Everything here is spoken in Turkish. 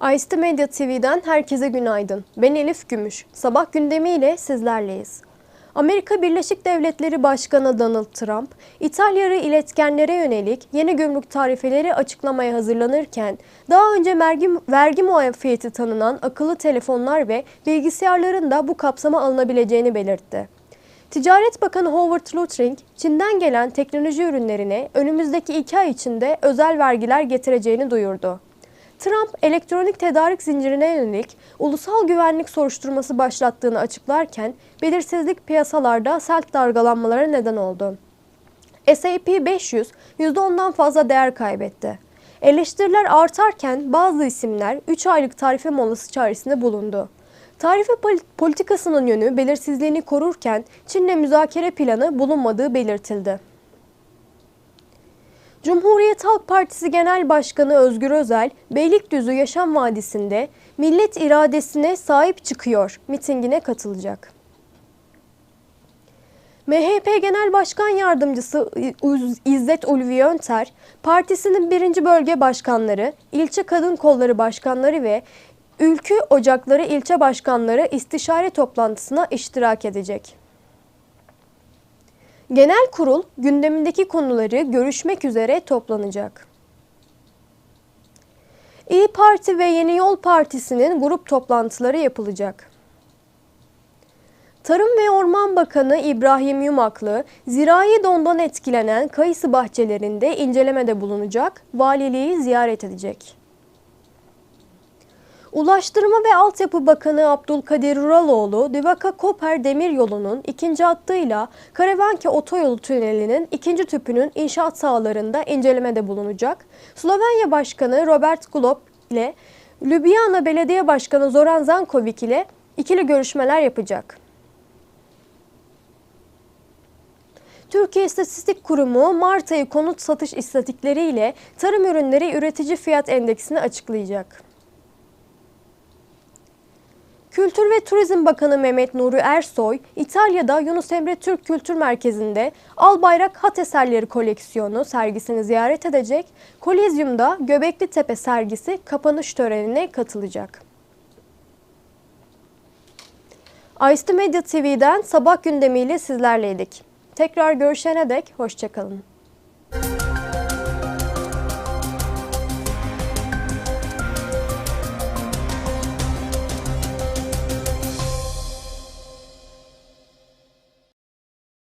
Aiste Medya TV'den herkese günaydın. Ben Elif Gümüş. Sabah gündemiyle sizlerleyiz. Amerika Birleşik Devletleri Başkanı Donald Trump, İtalyalı iletkenlere yönelik yeni gümrük tarifeleri açıklamaya hazırlanırken, daha önce vergi, vergi muafiyeti tanınan akıllı telefonlar ve bilgisayarların da bu kapsama alınabileceğini belirtti. Ticaret Bakanı Howard Lutnick, Çin'den gelen teknoloji ürünlerine önümüzdeki iki ay içinde özel vergiler getireceğini duyurdu. Trump, elektronik tedarik zincirine yönelik ulusal güvenlik soruşturması başlattığını açıklarken belirsizlik piyasalarda sert dalgalanmalara neden oldu. S&P 500 %10'dan fazla değer kaybetti. Eleştiriler artarken bazı isimler 3 aylık tarife molası çağrısında bulundu. Tarife pol- politikasının yönü belirsizliğini korurken Çin'le müzakere planı bulunmadığı belirtildi. Cumhuriyet Halk Partisi Genel Başkanı Özgür Özel, Beylikdüzü Yaşam Vadisi'nde millet iradesine sahip çıkıyor mitingine katılacak. MHP Genel Başkan Yardımcısı İzzet Ulvi Yönter, partisinin birinci bölge başkanları, ilçe kadın kolları başkanları ve Ülkü Ocakları ilçe başkanları istişare toplantısına iştirak edecek. Genel kurul gündemindeki konuları görüşmek üzere toplanacak. İyi Parti ve Yeni Yol Partisi'nin grup toplantıları yapılacak. Tarım ve Orman Bakanı İbrahim Yumaklı, zirai dondan etkilenen kayısı bahçelerinde incelemede bulunacak, valiliği ziyaret edecek. Ulaştırma ve Altyapı Bakanı Abdülkadir Uraloğlu, Divaka-Koper Demiryolu'nun ikinci hattıyla Karavanke Otoyolu Tüneli'nin ikinci tüpünün inşaat sahalarında incelemede bulunacak. Slovenya Başkanı Robert Golob ile Ljubljana Belediye Başkanı Zoran Zankovic ile ikili görüşmeler yapacak. Türkiye İstatistik Kurumu Mart ayı konut satış istatistikleriyle tarım ürünleri üretici fiyat endeksini açıklayacak. Kültür ve Turizm Bakanı Mehmet Nuri Ersoy, İtalya'da Yunus Emre Türk Kültür Merkezi'nde Albayrak Hat Eserleri koleksiyonu sergisini ziyaret edecek, Kolezyum'da Göbekli Tepe sergisi kapanış törenine katılacak. Aiste Medya TV'den sabah gündemiyle sizlerleydik. Tekrar görüşene dek hoşçakalın.